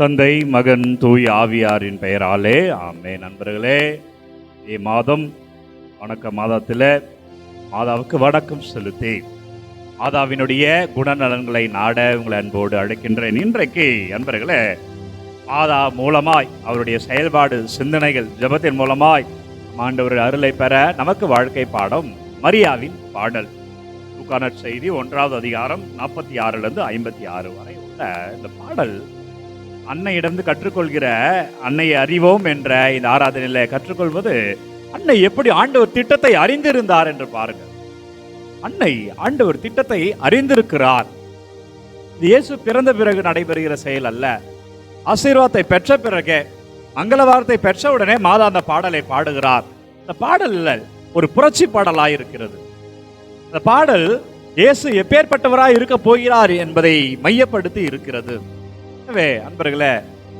தந்தை மகன் தூய் ஆவியாரின் பெயராலே. ஆமே நண்பர்களே இம்மாதம் வணக்க மாதத்தில் மாதாவுக்கு வணக்கம் செலுத்தி மாதாவினுடைய குணநலன்களை நாட உங்களை அன்போடு அழைக்கின்றேன். இன்றைக்கு அன்பர்களே மாதா மூலமாய் அவருடைய செயல்பாடு சிந்தனைகள் ஜெபத்தின் மூலமாய் ஆண்டவர் அருளை பெற நமக்கு வாழ்க்கை பாடம் மரியாவின் பாடல். தூக்கான செய்தி ஒன்றாவது அதிகாரம் நாற்பத்தி ஆறுலேருந்து ஐம்பத்தி ஆறு வரை உள்ள இந்த பாடல் அன்னையிடந்து கற்றுக்கொள்கிற அன்னையை அறிவோம் என்ற இந்த ஆராதனையில் கற்றுக்கொள்வது அன்னை எப்படி ஆண்டவர் திட்டத்தை அறிந்திருந்தார் என்று பாருங்கள். அன்னை ஆண்டவர் திட்டத்தை அறிந்திருக்கிறார். இயேசு பிறந்த பிறகு நடைபெறுகிற செயல் அல்ல. ஆசீர்வாதத்தை பெற்ற பிறகு மங்கள வார்த்தை பெற்ற உடனே மாதா அந்த பாடலை பாடுகிறார். இந்த பாடல் ஒரு புரட்சி பாடலாக இருக்கிறது. இந்த பாடல் இயேசு எப்பேற்பட்டவராக இருக்க போகிறார் என்பதை மையப்படுத்தி இருக்கிறது. எனவே அன்பர்களே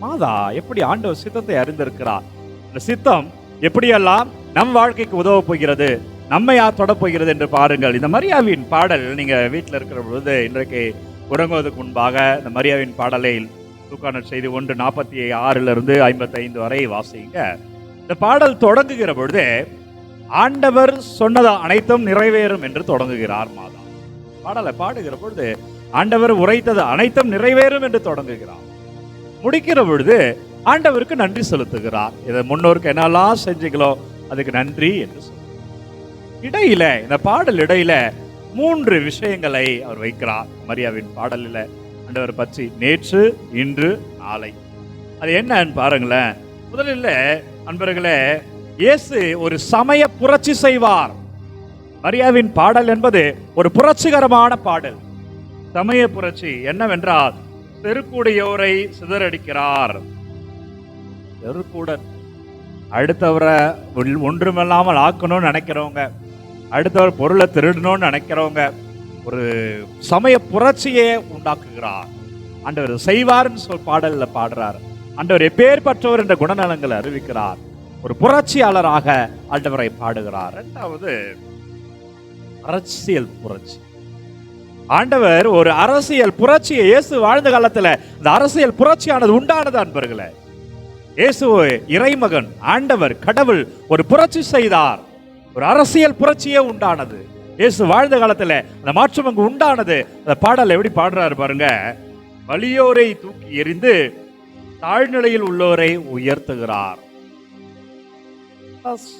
மாதா எப்படி ஆண்டவர் சித்தத்தை அறிந்திருக்கிறார்? இந்த சித்தம் எப்படியெல்லாம் நம் வாழ்க்கைக்கு உதவ போகிறது நம்மை யார் தொடப்போகிறது என்று பாருங்கள். இந்த மரியாவின் பாடல் நீங்க வீட்டில் இருக்கிற பொழுது இன்றைக்கு உறங்குவதற்கு முன்பாக இந்த மரியாவின் பாடலை தூக்கான செய்தி ஒன்று நாற்பத்தி ஆறுல இருந்து ஐம்பத்தைந்து வரை வாசிங்க. இந்த பாடல் தொடங்குகிற பொழுது ஆண்டவர் சொன்னது அனைத்தும் நிறைவேறும் என்று தொடங்குகிறார் மாதா. பாடலை பாடுகிற பொழுது ஆண்டவர் உரைத்தது அனைத்தும் நிறைவேறும் என்று தொடங்குகிறார். முடிக்கிற பொழுது ஆண்டவருக்கு நன்றி செலுத்துகிறார். இதை முன்னோருக்கு என்னெல்லாம் செஞ்சீங்களோ அதுக்கு நன்றி என்று சொல்ல இடையில இந்த பாடல் இடையில மூன்று விஷயங்களை அவர் வைக்கிறார். மரியாவின் பாடலில் ஆண்டவர் பற்றி நேற்று இன்று நாளை. அது என்னன்னு பாருங்களேன். முதலில் அன்பர்களே இயேசு ஒரு சமய புரட்சி செய்வார். மரியாவின் பாடல் என்பது ஒரு புரட்சிகரமான பாடல். சமய புரட்சி என்னவென்றால் தெருக்கூடையோரை சிதறடிக்கிறார். தெருக்கூடன் அடுத்தவரை ஒன்றுமில்லாமல் ஆக்கணும்னு நினைக்கிறவங்க அடுத்தவர் பொருளை திருடணும்னு நினைக்கிறவங்க ஒரு சமய புரட்சியே உண்டாக்குகிறார். ஆண்டவர் செய்வார்னு சொல் பாடலில் பாடுறார். ஆண்டவர் எப்பேற்பட்டவர் என்ற குணநலங்களை அறிவிக்கிறார். ஒரு புரட்சியாளராக ஆண்டவரை பாடுகிறார். இரண்டாவது அரசியல் புரட்சி. ஆண்டவர் ஒரு அரசியல் புரட்சியை இயேசு வாழ்ந்த காலத்தில் இந்த அரசியல் புரட்சியானது உண்டானது அன்பர்களே. இயேசு இறைமகன் ஆண்டவர் கடவுள் ஒரு புரட்சி செய்தார். ஒரு அரசியல் புரட்சியே உண்டானது. இயேசு வாழ்ந்த காலத்தில் அந்த மாற்றம் அங்கு உண்டானது. அந்த பாடல் எப்படி பாடுறாரு பாருங்க. வலியோரை தூக்கி எறிந்து தாழ்நிலையில் உள்ளோரை உயர்த்துகிறார்.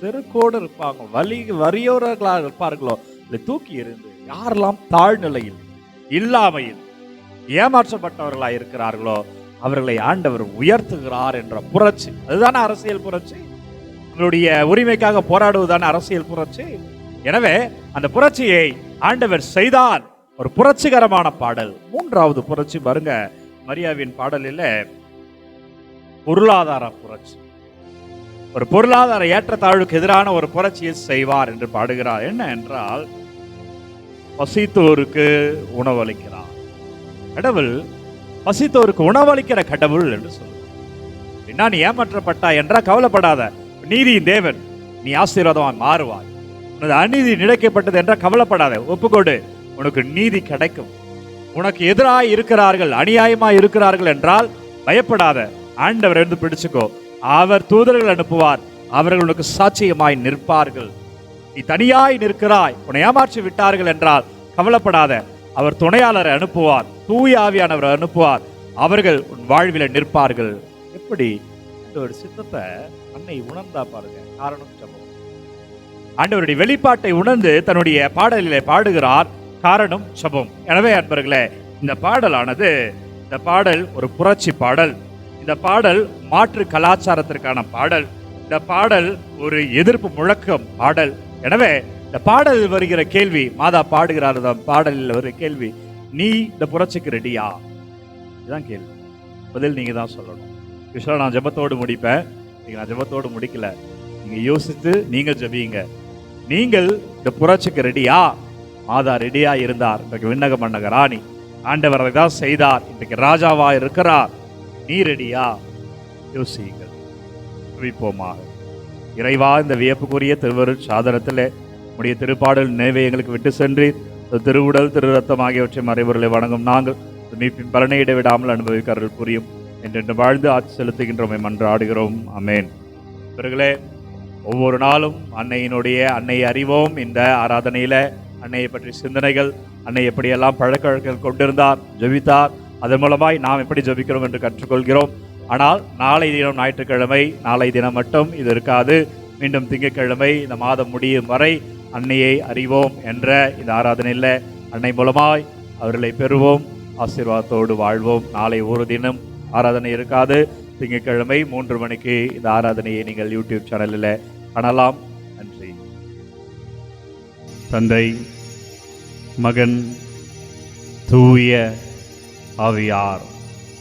செருக்கோடு இருப்பாங்க. வலி வறியோர்களாக இருப்பார்களோ? இல்லை தூக்கி எறிந்து. யாரெல்லாம் தாழ்நிலையில் இல்லாமையில் ஏமாற்றப்பட்டவர்களாக இருக்கிறார்களோ அவர்களை ஆண்டவர் உயர்த்துகிறார் என்ற புரட்சி. அதுதானே அரசியல் புரட்சி? நம்மளுடைய உரிமைக்காக போராடுவதான அரசியல் புரட்சி? எனவே அந்த புரட்சியை ஆண்டவர் செய்தார். ஒரு புரட்சிகரமான பாடல். மூன்றாவது புரட்சி பாருங்க. மரியாவின் பாடலில் பொருளாதார புரட்சி. ஒரு பொருளாதார ஏற்றத்தாழ்வுக்கு எதிரான ஒரு புரட்சியை செய்வார் என்று பாடுகிறார். என்ன என்றால் பசித்தோருக்கு உணவளிக்கிறார். கடவுள் பசித்தோருக்கு உணவளிக்கிற கடவுள் என்று சொல்லுவார் என்ன நீ ஏமாற்றப்பட்டா என்றா கவலைப்படாத. நீதியின் தேவன். நீ ஆசீர்வாதமாய் மாறுவாய். உனது அநீதி நிலைக்கப்பட்டது என்றால் கவலைப்படாத. ஒப்புக்கொடு உனக்கு நீதி கிடைக்கும். உனக்கு எதிராக இருக்கிறார்கள் அநியாயமாக இருக்கிறார்கள் என்றால் பயப்படாத. ஆண்டவர் இருந்து பிடிச்சுக்கோ. அவர் தூதர்கள் அனுப்புவார். அவர்கள் உனக்கு சாட்சியமாய் நிற்பார்கள். நீ தனியாய் நிற்கிறாய். உன்னை ஏமாற்றி விட்டார்கள் என்றால் கவலைப்படாத. அவர் துணையாளரை அனுப்புவார். தூய ஆவியானவரை அனுப்புவார். அவர்கள் உன் வாழ்வில நிற்பார்கள். எப்படி? இந்த ஒரு சித்தத்தை அன்னை உணர்ந்தா பாருங்க. காரணம் சம்பவம் ஆண்டவருடைய வெளிப்பாட்டை உணர்ந்து தன்னுடைய பாடலிலே பாடுகிறார். காரணம் சபம் எனவே அன்பர்களே இந்த பாடலானது இந்த பாடல் ஒரு புரட்சி பாடல். இந்த பாடல் மாற்று கலாச்சாரத்திற்கான பாடல். இந்த பாடல் ஒரு எதிர்ப்பு முழக்கம் பாடல். எனவே இந்த பாடலில் வருகிற கேள்வி மாதா பாடுகிறார் பாடலில் வருகிற கேள்வி நீ இந்த புரட்சிக்கு ரெடியா இதுதான் கேள்வி. பதில் நீங்க தான் சொல்லணும். விஷயம் நான் ஜெபத்தோடு முடிப்பேன். நீங்க நான் ஜபத்தோடு முடிக்கல. நீங்க யோசித்து நீங்க ஜெபியுங்க. நீங்கள் இந்த புரட்சிக்கு ரெடியா மாதா ரெடியா இருந்தார். இன்றைக்கு விண்ணக மன்னக ராணி. ஆண்டவர் அதை தான் செய்தார். இன்றைக்கு ராஜாவா இருக்கிறார். நீ ரெடியா யோசியுங்கள். ஜெபிப்போமாக இறைவா இந்த வியப்புக்குரிய திருவருள் சாதனத்திலே உடைய திருப்பாடல் நினைவை எங்களுக்கு விட்டு சென்று திருவுடல் திரு ரத்தம் ஆகியவற்றை மறைவர்களை வணங்கும் நாங்கள் மீட்பின் பலனை இடைவிடாமல் அனுபவிக்க அருள் புரியும் என்றென்று வாழ்ந்து ஆட்சி செலுத்துகின்றோம் மன்றாடுகிறோம். அமேன் இவர்களே ஒவ்வொரு நாளும் அன்னையினுடைய அன்னையை அறிவோம். இந்த ஆராதனையில் அன்னையை பற்றி சிந்தனைகள் அன்னை எப்படியெல்லாம் பழக்க வழக்கங்கள் கொண்டிருந்தார் ஜபித்தார் அதன் மூலமாய் நாம் எப்படி ஜபிக்கிறோம் என்று கற்றுக்கொள்கிறோம். ஆனால் நாளை தினம் ஞாயிற்றுக்கிழமை நாளை தினம் மட்டும் இது இருக்காது. மீண்டும் திங்கட்கிழமை இந்த மாதம் முடியும் வரை அன்னையை அறிவோம் என்ற இந்த ஆராதனையில் அன்னை மூலமாய் அவர்களை பெறுவோம் ஆசீர்வாதத்தோடு வாழ்வோம். நாளை ஒரு தினம் ஆராதனை இருக்காது. திங்கட்கிழமை மூன்று மணிக்கு இந்த ஆராதனையை நீங்கள் யூடியூப் சேனலில் காணலாம். நன்றி. தந்தை மகன் தூய ஆவியார்.